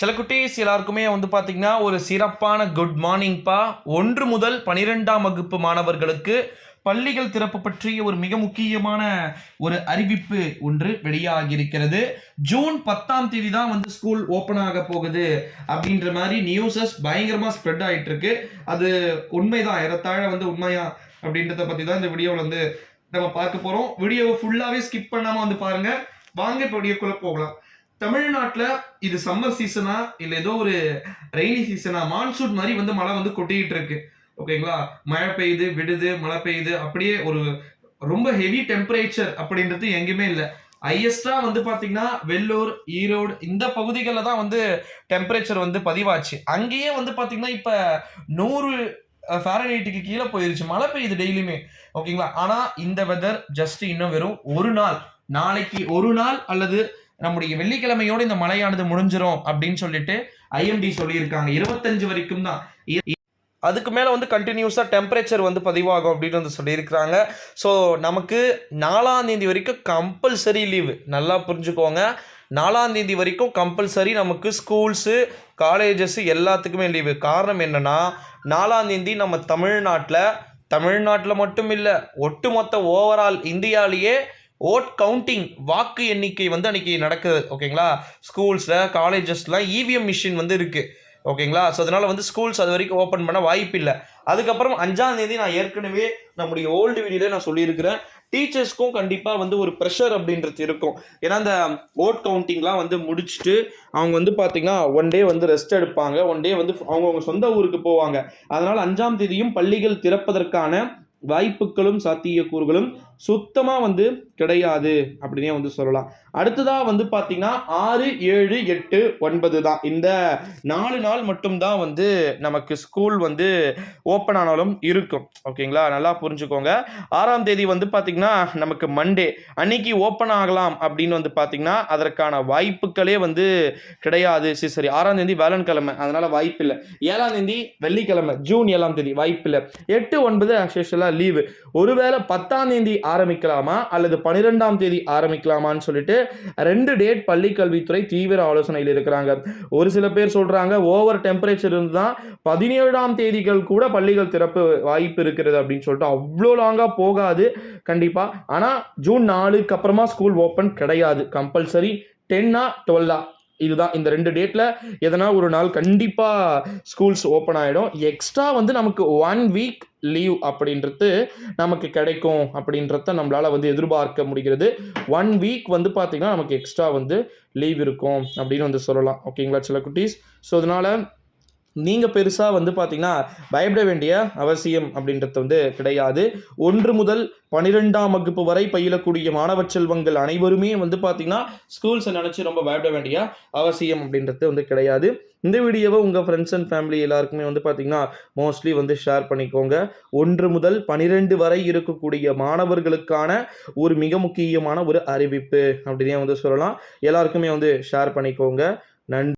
சில குட்டீஸ் எல்லாருக்குமே வந்து பார்த்திங்கன்னா ஒரு சிறப்பான குட் மார்னிங்ப்பா ஒன்று முதல் பனிரெண்டாம் வகுப்பு மாணவர்களுக்கு பள்ளிகள் திறப்பு பற்றிய ஒரு மிக முக்கியமான ஒரு அறிவிப்பு ஒன்று வெளியாகியிருக்கிறது. ஜூன் பத்தாம் தேதி தான் வந்து ஸ்கூல் ஓப்பன் ஆக போகுது அப்படின்ற மாதிரி நியூஸஸ் பயங்கரமாக ஸ்ப்ரெட் ஆகிட்டு இருக்கு அது உண்மைதான். ஏறத்தாழ வந்து உண்மையா அப்படின்றத பற்றி தான் இந்த வீடியோவில் வந்து நம்ம பார்க்க போகிறோம் வீடியோவை ஃபுல்லாகவே ஸ்கிப் பண்ணாமல் வந்து பாருங்கள் வாங்க இப்போ வீடியோக்குள்ளே போகலாம். தமிழ்நாட்டில் இது சம்மர் சீசனா இல்லை ஏதோ ஒரு ரெய்னி சீசனா மான்சூன் மாதிரி வந்து மழை வந்து கொட்டிக்கிட்டு இருக்கு. ஓகேங்களா மழை பெய்யுது விடுது மழை பெய்யுது அப்படியே ஒரு ரொம்ப ஹெவி டெம்பரேச்சர் அப்படின்றது எங்கேயுமே இல்லை. ஹையஸ்டா வந்து பாத்தீங்கன்னா வெள்ளூர் ஈரோடு இந்த பகுதிகளில் தான் வந்து டெம்பரேச்சர் வந்து பதிவாச்சு. அங்கேயே வந்து பாத்தீங்கன்னா இப்ப நூறு ஃபேரனைட்டுக்கு கீழே போயிருச்சு. மழை பெய்யுது டெய்லியுமே. ஓகேங்களா ஆனா இந்த வெதர் ஜஸ்ட் இன்னும் வெறும் ஒரு நாள். நாளைக்கு ஒரு நாள் அல்லது நம்முடைய வெள்ளிக்கிழமையோடு இந்த மழையானது முடிஞ்சிரும் அப்படின்னு சொல்லிட்டு ஐஎம்டி சொல்லியிருக்காங்க. இருபத்தஞ்சு வரைக்கும் தான். அதுக்கு மேலே வந்து கண்டினியூஸாக டெம்பரேச்சர் வந்து பதிவாகும் அப்படின்னு வந்து சொல்லியிருக்கிறாங்க. ஸோ நமக்கு நாலாம் தேதி வரைக்கும் கம்பல்சரி லீவு நல்லா புரிஞ்சுக்கோங்க. நாலாம் தேதி வரைக்கும் கம்பல்சரி நமக்கு ஸ்கூல்ஸு காலேஜஸ்ஸு எல்லாத்துக்குமே லீவு காரணம் என்னென்னா நாலாம் தேதி நம்ம தமிழ்நாட்டில் தமிழ்நாட்டில் மட்டும் இல்லை ஒட்டுமொத்த ஓவரால் இந்தியாலேயே ஓட் கவுண்டிங் வாக்கு எண்ணிக்கை வந்து அன்றைக்கி நடக்குது ஓகேங்களா? ஸ்கூல்ஸில் காலேஜஸ்லாம் இவிஎம் மிஷின் வந்து இருக்குது ஓகேங்களா? ஸோ அதனால் வந்து ஸ்கூல்ஸ் அது வரைக்கும் ஓப்பன் பண்ண வாய்ப்பு இல்லை. அதுக்கப்புறம் அஞ்சாந்தேதி நான் ஏற்கனவே நம்முடைய ஓல்டு வீடியோவில் நான் சொல்லியிருக்கிறேன். டீச்சர்ஸ்க்கும் கண்டிப்பாக வந்து ஒரு ப்ரெஷர் அப்படின்றது இருக்கும். ஏன்னா அந்த ஓட் கவுண்டிங்லாம் வந்து முடிச்சுட்டு அவங்க வந்து பார்த்திங்கன்னா ஒன் டே வந்து ரெஸ்ட் எடுப்பாங்க. ஒன் டே வந்து அவங்கவுங்க சொந்த ஊருக்கு போவாங்க. அதனால் அஞ்சாம் தேதியும் பள்ளிகள் திறப்பதற்கான வாய்ப்புகளும் சாத்தியக்கூறுகளும் சுத்தமாக வந்து கிடையாது அப்படின்னே வந்து சொல்லலாம். அடுத்ததாக வந்து பார்த்தீங்கன்னா ஆறு ஏழு எட்டு ஒன்பது தான். இந்த நாலு நாள் மட்டும்தான் வந்து நமக்கு ஸ்கூல் வந்து ஓப்பன் ஆனாலும் இருக்கும். ஓகேங்களா நல்லா புரிஞ்சுக்கோங்க. ஆறாம் தேதி வந்து பார்த்தீங்கன்னா நமக்கு மண்டே அன்னைக்கு ஓப்பன் ஆகலாம் அப்படின்னு வந்து பார்த்தீங்கன்னா அதற்கான வாய்ப்புகளே வந்து கிடையாது. சரி சரி. ஆறாம் தேதி வேலன்கிழமை அதனால் வாய்ப்பு இல்லை. ஏழாம் தேதி வெள்ளிக்கிழமை. ஜூன் ஏழாம் தேதி. வாய்ப்பு இல்லை. எட்டு ஒன்பது ஆக்சுவலாக லீவு ஒருவேளை பத்தாம் தேதி ஆரம்பிக்கலாமா? அல்லது பன்னிரெண்டாம் தேதி ஆரம்பிக்கலாமான்னு சொல்லிட்டு ரெண்டு டேட் பள்ளி கல்வித்துறை தீவிர ஆலோசனையில் இருக்கிறாங்க. ஒரு சில பேர் சொல்றாங்க ஓவர் டெம்பரேச்சர் இருந்து தான் பதினேழாம் தேதிகள் கூட பள்ளிகள் திறப்பு வாய்ப்பு இருக்கிறது அப்படின்னு சொல்லிட்டு அவ்வளோ லாங்காக போகாது கண்டிப்பாக ஆனால் ஜூன் நாலுக்கு அப்புறமா ஸ்கூல் ஓப்பன் கிடையாது. கம்பல்சரி டென்னா டுவெல்லா. இதுதான். இந்த ரெண்டு டேட்டில் எதனா ஒரு நாள் கண்டிப்பாக ஸ்கூல்ஸ் ஓப்பன் ஆகிடும் எக்ஸ்ட்ரா வந்து நமக்கு ஒன் வீக் லீவ் அப்படின்றது நமக்கு கிடைக்கும் அப்படின்றத நம்மளால் வந்து எதிர்பார்க்க முடிகிறது. ஒன் வீக் வந்து பார்த்திங்கன்னா நமக்கு எக்ஸ்ட்ரா வந்து லீவ் இருக்கும் அப்படின்னு வந்து சொல்லலாம். ஓகேங்களா சில குட்டீஸ்? ஸோ அதனால் நீங்கள் பெருசாக வந்து பார்த்தீங்கன்னா பயப்பட வேண்டிய அவசியம் அப்படின்றது வந்து கிடையாது. ஒன்று முதல் பன்னிரெண்டாம் வகுப்பு வரை பயிலக்கூடிய மாணவ செல்வங்கள் அனைவருமே வந்து பார்த்தீங்கன்னா ஸ்கூல்ஸை நினச்சி ரொம்ப பயப்பட வேண்டிய அவசியம் அப்படின்றது வந்து கிடையாது. இந்த வீடியோவை உங்கள் ஃப்ரெண்ட்ஸ் அண்ட் ஃபேமிலி எல்லாருக்குமே வந்து பார்த்தீங்கன்னா மோஸ்ட்லி வந்து ஷேர் பண்ணிக்கோங்க. ஒன்று முதல் பன்னிரெண்டு வரை இருக்கக்கூடிய மாணவர்களுக்கான ஒரு மிக முக்கியமான ஒரு அறிவிப்பு அப்படின்னே வந்து சொல்லலாம். எல்லாருக்குமே வந்து ஷேர் பண்ணிக்கோங்க. நன்றி.